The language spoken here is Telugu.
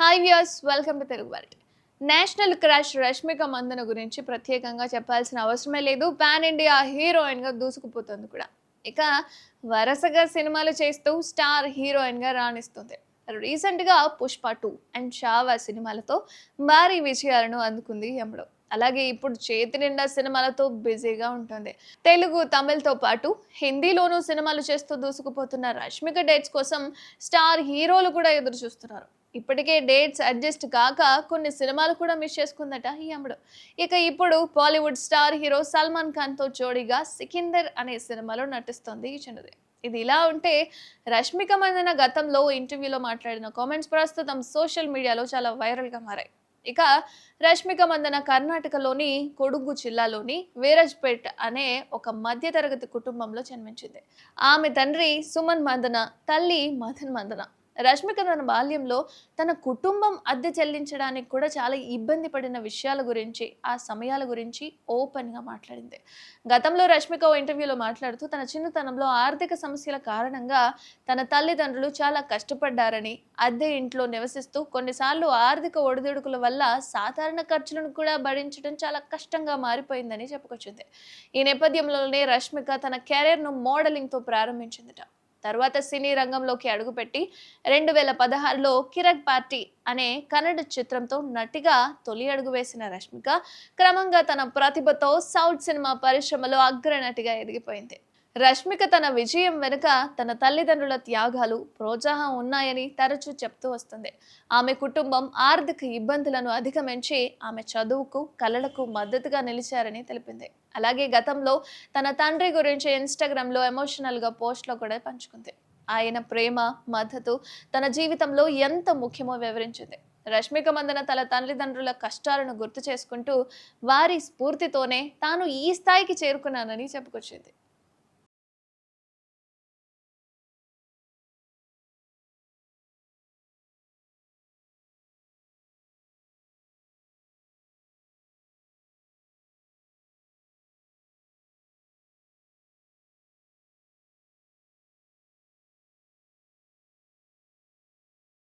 Hi viewers welcome to Telugu world. National crush Rashmika Mandanna గురించి ప్రత్యేకంగా చెప్పాల్సిన అవసరమే లేదు. పాన్ ఇండియా హీరోయిన్గా దూసుకుపోతుంది కూడా. ఇక వరుసగా సినిమాలు చేస్తూ స్టార్ హీరోయిన్గా రాణిస్తుంది. రీసెంట్గా పుష్ప టూ అండ్ షావా సినిమాలతో భారీ విజయాలను అందుకుంది యముడు. అలాగే ఇప్పుడు చేతి నిండా సినిమాలతో బిజీగా ఉంటుంది. తెలుగు తమిళ్తో పాటు హిందీలోనూ సినిమాలు చేస్తూ దూసుకుపోతున్న రష్మిక డేట్స్ కోసం స్టార్ హీరోలు కూడా ఎదురు చూస్తున్నారు ఇప్పటికే డేట్స్ అడ్జస్ట్ కాక కొన్ని సినిమాలు కూడా మిస్ చేసుకుందట ఈ అమ్ముడు. ఇక ఇప్పుడు బాలీవుడ్ స్టార్ హీరో సల్మాన్ ఖాన్తో జోడీగా సికిందర్ అనే సినిమాలో నటిస్తోంది ఈ చిన్నది ఇది ఇలా ఉంటే రష్మిక మందన గతంలో ఇంటర్వ్యూలో మాట్లాడిన కామెంట్స్ ప్రస్తుతం సోషల్ మీడియాలో చాలా వైరల్గా మారాయి. ఇక రష్మిక మందన కర్ణాటకలోని కొడుగు జిల్లాలోని వీరజ్పేట్ అనే ఒక మధ్యతరగతి కుటుంబంలో జన్మించింది. ఆమె తండ్రి సుమన్ మందన తల్లి మదన్ మందన. రష్మిక తన బాల్యంలో తన కుటుంబం అద్దె చెల్లించడానికి కూడా చాలా ఇబ్బంది పడిన విషయాల గురించి ఆ సమయాల గురించి ఓపెన్గా మాట్లాడింది. గతంలో రష్మిక ఓ ఇంటర్వ్యూలో మాట్లాడుతూ తన చిన్నతనంలో ఆర్థిక సమస్యల కారణంగా తన తల్లిదండ్రులు చాలా కష్టపడ్డారని అద్దె ఇంట్లో నివసిస్తూ కొన్నిసార్లు ఆర్థిక ఒడిదుడుకుల వల్ల సాధారణ ఖర్చులను కూడా భరించడం చాలా కష్టంగా మారిపోయిందని చెప్పుకొచ్చింది. ఈ నేపథ్యంలోనే రష్మిక తన కెరీర్ను మోడలింగ్తో ప్రారంభించిందిట. తర్వాత సినీ రంగంలోకి అడుగుపెట్టి రెండు వేల పదహారులో కిరక్ పార్టీ అనే కన్నడ చిత్రంతో నటిగా తొలి అడుగు వేసిన రష్మిక క్రమంగా తన ప్రతిభతో సౌత్ సినిమా పరిశ్రమలో అగ్రనటిగా ఎదిగిపోయింది. రష్మిక తన విజయం వెనుక తన తల్లిదండ్రుల త్యాగాలు ప్రోత్సాహం ఉన్నాయని తరచూ చెప్తూ వస్తుంది. ఆమె కుటుంబం ఆర్థిక ఇబ్బందులను అధిగమించి ఆమె చదువుకు కళలకు మద్దతుగా నిలిచారని తెలిపింది. అలాగే గతంలో తన తండ్రి గురించి ఇన్స్టాగ్రామ్లో ఎమోషనల్గా పోస్ట్లో కూడా పంచుకుంది. ఆయన ప్రేమ మద్దతు తన జీవితంలో ఎంత ముఖ్యమో వివరించింది. రష్మిక మందన తన తల్లిదండ్రుల కష్టాలను గుర్తు చేసుకుంటూ వారి స్ఫూర్తితోనే తాను ఈ స్థాయికి చేరుకున్నానని చెప్పుకొచ్చింది.